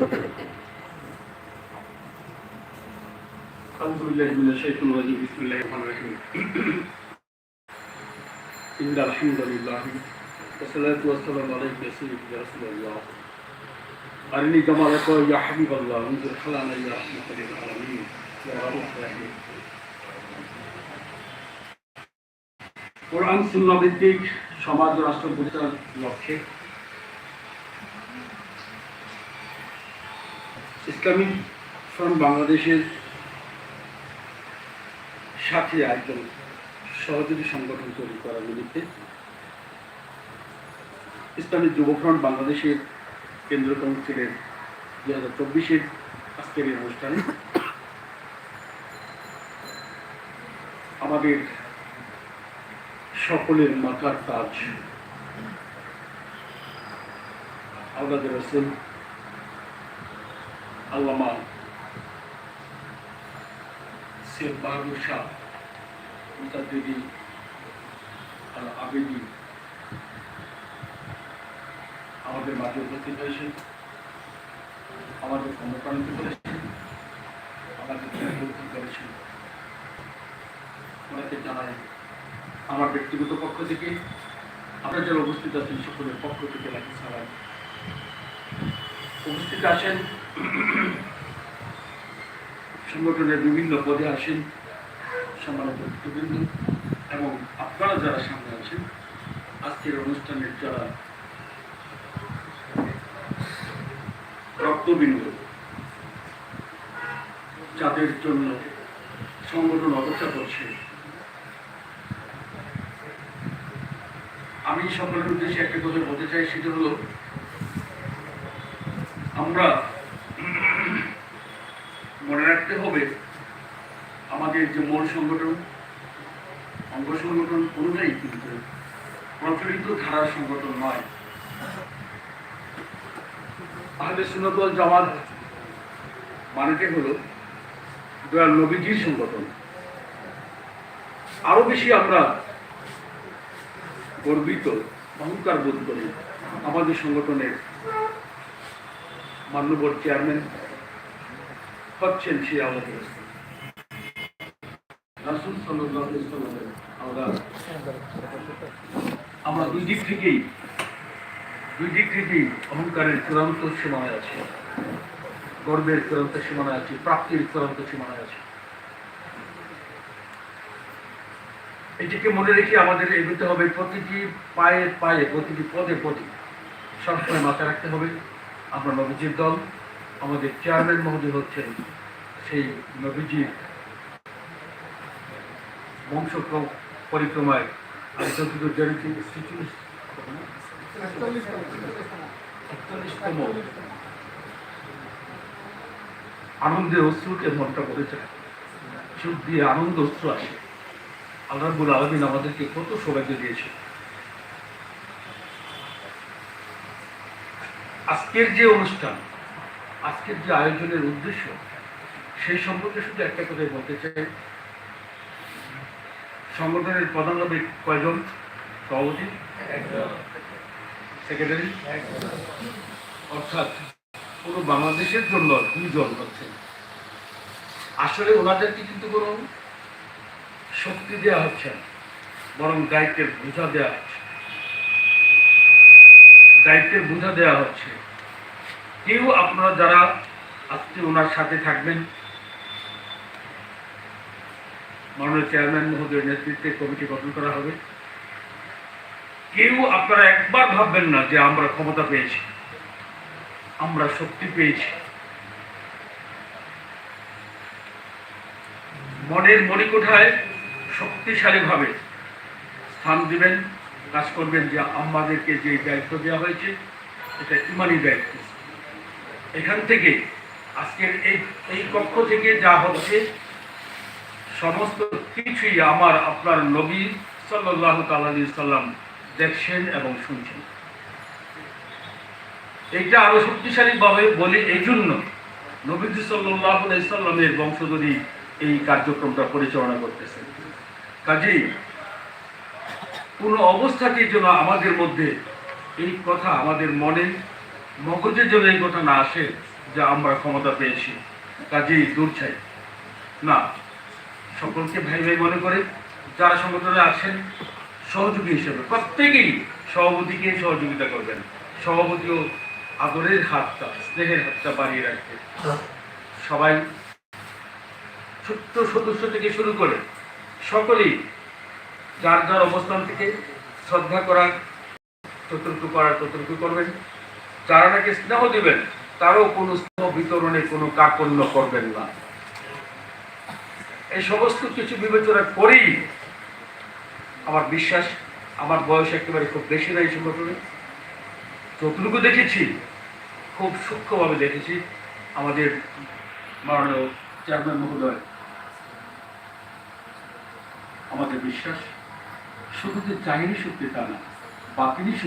أعوذ بالله من الشيطان الرجيم بسم الله الرحمن الرحيم إن الحمد لله والصلاة والسلام عليك يا سيدي يا رسول الله أرني جمالك يا حبيب الله انظر حلانا يا رحمة للعالمين يا رب الرحيم কোরআন সুন্না ভিত্তিক সমাজ ও রাষ্ট্র পরিচালনার লক্ষ্যে ইসলামিক ফ্রন্ট বাংলাদেশের সাথে একজন সহযোগী সংগঠন তৈরি করার নিমিত্তে ইসলামী যুব ফ্রন্ট বাংলাদেশের কেন্দ্রীয় কাউন্সিলের দুই হাজার চব্বিশের আজকের এই অনুষ্ঠানে আমাদের সকলের মাথার তাজ। আল্লাহ রসুল আল্লামা শেখ বাহাদুর শাহ মুতাদ্দিদি আল আবেদি আমাদের মাঝে উপস্থিত হয়েছেন আমাদের অনুপ্রাণিত করেছেন আমাদের করেছেন ওনাকে জানাই আমার ব্যক্তিগত পক্ষ থেকে, আপনারা যারা উপস্থিত আছেন সকলের পক্ষ থেকে লাকি সালাম। উপস্থিত আছেন। সংগঠনের বিভিন্ন পদে আসেন সম্মানিত এবং আপনারা যারা সামনে আছেন, আজকের অনুষ্ঠানের যারা রক্তবিন্দু, যাদের জন্য সংগঠন অপেক্ষা করছে, আমি সকলের উদ্দেশ্যে একটা কথা বলতে চাই, সেটা হলো আমরা মনে রাখতে হবে, আমাদের যে মূল সংগঠন, অঙ্গ সংগঠন কোনোটাই কিন্তু প্রচলিত ধারার সংগঠন নয়। আহলে সুন্নতল জামাত মানেটি হলো দয়াল নবীজির সংগঠন। আরও বেশি আমরা গর্বিত, অহংকার বোধ করি আমাদের সংগঠনের মান্যবর চেয়ারম্যান হচ্ছেন সে আমাদের। আমরা আমরা দুই দিক থেকেই দুই দিক থেকেই অহংকারের চূড়ান্ত সীমানায় আছে। গর্বের চূড়ান্ত সীমানায় আছে, প্রাপ্তির চূড়ান্ত সীমানায় আছে। এটিকে মনে রেখে আমাদের এগোতে হবে প্রতিটি পায়ে পায়ে, প্রতিটি পদে পদে। সবসময় মাথায় রাখতে হবে। আমরা নবীজির দল, আমাদের চেয়ারম্যান মহোদয় হচ্ছেন সেই নবীজির বংশ পরিক্রমায় আমি জয়ন্তী একচল্লিশতম আনন্দে অশ্রুকে মনটা বলেছে দিয়ে আনন্দ অশ্রু আসে। আল্লাহ রাব্বুল আলমিন আমাদেরকে কত সৌভাগ্য দিয়েছে আজকের যে অনুষ্ঠান আজকের যে আয়োজনের উদ্দেশ্য সেই সম্পর্কে শুধু একটা কথাই বলতে চাই। সংগঠনের প্রধান কয়জন? সভাপতি? সেক্রেটারি? অর্থাৎ পুরো বাংলাদেশের জন্য দুইজন হচ্ছে। আসলে ওনাদেরকে কিন্তু কোনো শক্তি দেওয়া হচ্ছে না বরং দায়িত্বের বোঝা দেওয়া হচ্ছে। দায়িত্বের বোঝা দেওয়া হচ্ছে। কেউ আপনারা যারা আজকে ওনার সাথে থাকবেন, মাননীয় চেয়ারম্যান মহোদয়ের নেতৃত্বে কমিটি গঠন করা হবে, কেউ আপনারা একবার ভাববেন না যে আমরা ক্ষমতা পেয়েছি, আমরা শক্তি পেয়েছি। মনের মণিকোঠায় শক্তিশালীভাবে স্থান দিবেন কাজ করবেন যে আমাদেরকে যে দায়িত্ব দেওয়া হয়েছে, এটা ইমানি দায়িত্ব। এখান থেকে আজকের এই এই কক্ষ থেকে যা হচ্ছে, সমস্ত কিছুই আমার, আপনার নবী সাল্লাহ তালী সাল্লাম দেখছেন এবং শুনছেন। এইটা আরও শক্তিশালী ভাবে বলি এই জন্য নবীজি সাল্লাহ সাল্লামের বংশধরী এই কার্যক্রমটা পরিচালনা করতেছেন। কাজেই কোনো অবস্থাতেই যেন আমাদের মধ্যে এই কথা আমাদের মনে মগজের যেন এই কথা না আসে যে আমরা ক্ষমতা পেয়েছি, কাজেই দূর চাই। না, সকলকে ভাই ভাই মনে করে, যারা সংগঠনে আছেন, সহযোগী হিসেবে, প্রত্যেকেই সভাপতিকে সহযোগিতা করবেন। সভাপতিও আদরের হাতটা, স্নেহের হাতটা বাড়িয়ে রাখবে। সবাই ছোট্ট সদস্য থেকে শুরু করে সকলেই যার যার অবস্থান থেকে শ্রদ্ধা করার যতটুকু করার ততটুকু করবেন। যারা নাকি স্নেহ দিবেন, তারও কোনো স্নেহ বিতরণে কোনো কাকন্য করবেন না। এই সমস্ত কিছু বিবেচনা করেই আমার বিশ্বাস, আমার বয়স একেবারে খুব বেশি নাই সংগঠনে যতটুকু দেখেছি, খুব সূক্ষ্মভাবে দেখেছি, আমাদের মাননীয় চেয়ারম্যান মহোদয়, আমাদের বিশ্বাস শুধু যে চাহিনি শক্তি তা না বাতিনি